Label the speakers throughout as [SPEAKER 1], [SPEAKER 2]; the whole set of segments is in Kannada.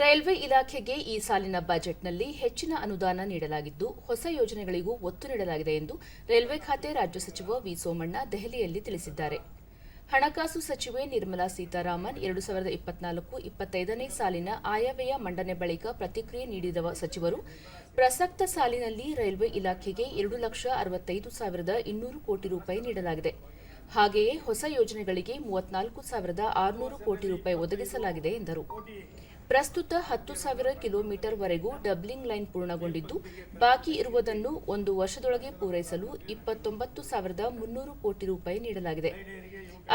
[SPEAKER 1] ರೈಲ್ವೆ ಇಲಾಖೆಗೆ ಈ ಸಾಲಿನ ಬಜೆಟ್ನಲ್ಲಿ ಹೆಚ್ಚಿನ ಅನುದಾನ ನೀಡಲಾಗಿದ್ದು, ಹೊಸ ಯೋಜನೆಗಳಿಗೂ ಒತ್ತು ನೀಡಲಾಗಿದೆ ಎಂದು ರೈಲ್ವೆ ಖಾತೆ ರಾಜ್ಯ ಸಚಿವ ವಿ ಸೋಮಣ್ಣ ದೆಹಲಿಯಲ್ಲಿ ತಿಳಿಸಿದ್ದಾರೆ. ಹಣಕಾಸು ಸಚಿವೆ ನಿರ್ಮಲಾ ಸೀತಾರಾಮನ್ ಎರಡು ಸಾವಿರದ ಇಪ್ಪತ್ನಾಲ್ಕು ಇಪ್ಪತ್ತೈದನೇ ಸಾಲಿನ ಆಯವ್ಯಯ ಮಂಡನೆ ಬಳಿಕ ಪ್ರತಿಕ್ರಿಯೆ ನೀಡಿದ ಸಚಿವರು, ಪ್ರಸಕ್ತ ಸಾಲಿನಲ್ಲಿ ರೈಲ್ವೆ ಇಲಾಖೆಗೆ ಎರಡು ಲಕ್ಷ ಅರವತ್ತೈದು ಸಾವಿರದ ಇನ್ನೂರು ಕೋಟಿ ರೂಪಾಯಿ ನೀಡಲಾಗಿದೆ. ಹಾಗೆಯೇ ಹೊಸ ಯೋಜನೆಗಳಿಗೆ ಮೂವತ್ನಾಲ್ಕು ಸಾವಿರದ ಆರುನೂರು ಕೋಟಿ ರೂಪಾಯಿ ಒದಗಿಸಲಾಗಿದೆ ಎಂದರು. ಪ್ರಸ್ತುತ ಹತ್ತು ಸಾವಿರ ಕಿಲೋಮೀಟರ್ವರೆಗೂ ಡಬ್ಲಿಂಗ್ ಲೈನ್ ಪೂರ್ಣಗೊಂಡಿದ್ದು, ಬಾಕಿ ಇರುವುದನ್ನು ಒಂದು ವರ್ಷದೊಳಗೆ ಪೂರೈಸಲು ಇಪ್ಪತ್ತೊಂಬತ್ತು ಸಾವಿರದ ಮುನ್ನೂರು ಕೋಟಿ ರೂಪಾಯಿ ನೀಡಲಾಗಿದೆ.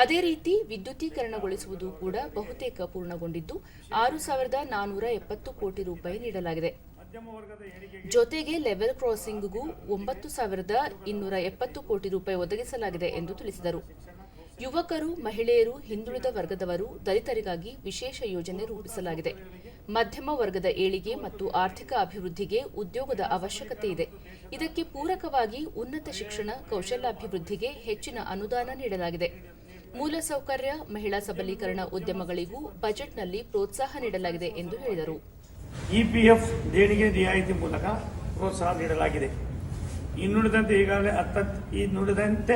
[SPEAKER 1] ಅದೇ ರೀತಿ ವಿದ್ಯುದೀಕರಣಗೊಳಿಸುವುದು ಕೂಡ ಬಹುತೇಕ ಪೂರ್ಣಗೊಂಡಿದ್ದು, ಆರು ಸಾವಿರದ ನಾನೂರ ಎಪ್ಪತ್ತು ಕೋಟಿ ರೂಪಾಯಿ ನೀಡಲಾಗಿದೆ. ಜೊತೆಗೆ ಲೆವೆಲ್ ಕ್ರಾಸಿಂಗ್ಗೂ ಒಂಬತ್ತು ಸಾವಿರದ ಇನ್ನೂರ ಎಪ್ಪತ್ತು ಕೋಟಿ ರೂಪಾಯಿ ಒದಗಿಸಲಾಗಿದೆ ಎಂದು ತಿಳಿಸಿದರು. ಯುವಕರು, ಮಹಿಳೆಯರು, ಹಿಂದುಳಿದ ವರ್ಗದವರು ದಲಿತರಿಗಾಗಿ ವಿಶೇಷ ಯೋಜನೆ ರೂಪಿಸಲಾಗಿದೆ. ಮಧ್ಯಮ ವರ್ಗದ ಏಳಿಗೆ ಮತ್ತು ಆರ್ಥಿಕ ಅಭಿವೃದ್ಧಿಗೆ ಉದ್ಯೋಗದ ಅವಶ್ಯಕತೆ ಇದೆ. ಇದಕ್ಕೆ ಪೂರಕವಾಗಿ ಉನ್ನತ ಶಿಕ್ಷಣ, ಕೌಶಲ್ಯಾಭಿವೃದ್ಧಿಗೆ ಹೆಚ್ಚಿನ ಅನುದಾನ ನೀಡಲಾಗಿದೆ. ಮೂಲಸೌಕರ್ಯ ಮಹಿಳಾ ಸಬಲೀಕರಣ ಉದ್ಯಮಗಳಿಗೂ ಬಜೆಟ್ನಲ್ಲಿ ಪ್ರೋತ್ಸಾಹ ನೀಡಲಾಗಿದೆ ಎಂದು ಹೇಳಿದರು.
[SPEAKER 2] ಇಪಿಎಫ್ ದೇಣಿಗೆ ರಿಯಾಯಿತಿ ಮೂಲಕ ಪ್ರೋತ್ಸಾಹ ನೀಡಲಾಗಿದೆ. ಇನ್ನುಳಿದಂತೆ ಈಗಾಗಲೇ ಇನ್ನುಳಿದಂತೆ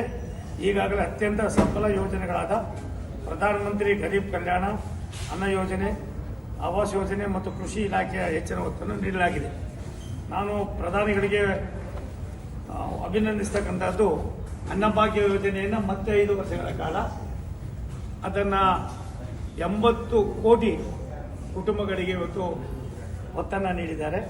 [SPEAKER 2] ಈಗಾಗಲೇ ಅತ್ಯಂತ ಸಫಲ ಯೋಜನೆಗಳಾದ ಪ್ರಧಾನಮಂತ್ರಿ ಗರೀಬ್ ಕಲ್ಯಾಣ ಅನ್ನ ಯೋಜನೆ, ಆವಾಸ್ ಯೋಜನೆ ಮತ್ತು ಕೃಷಿ ಇಲಾಖೆಯ ಹೆಚ್ಚಿನ ಒತ್ತನ್ನು ನೀಡಲಾಗಿದೆ. ನಾನು ಪ್ರಧಾನಿಗಳಿಗೆ ಅಭಿನಂದಿಸ್ತಕ್ಕಂಥದ್ದು ಅನ್ನಭಾಗ್ಯ ಯೋಜನೆಯನ್ನು ಮತ್ತೆ ಐದು ವರ್ಷಗಳ ಕಾಲ. ಅದನ್ನು ಎಂಬತ್ತು ಕೋಟಿ ಕುಟುಂಬಗಳಿಗೆ ಇವತ್ತು ಒತ್ತನ್ನು ನೀಡಿದ್ದಾರೆ.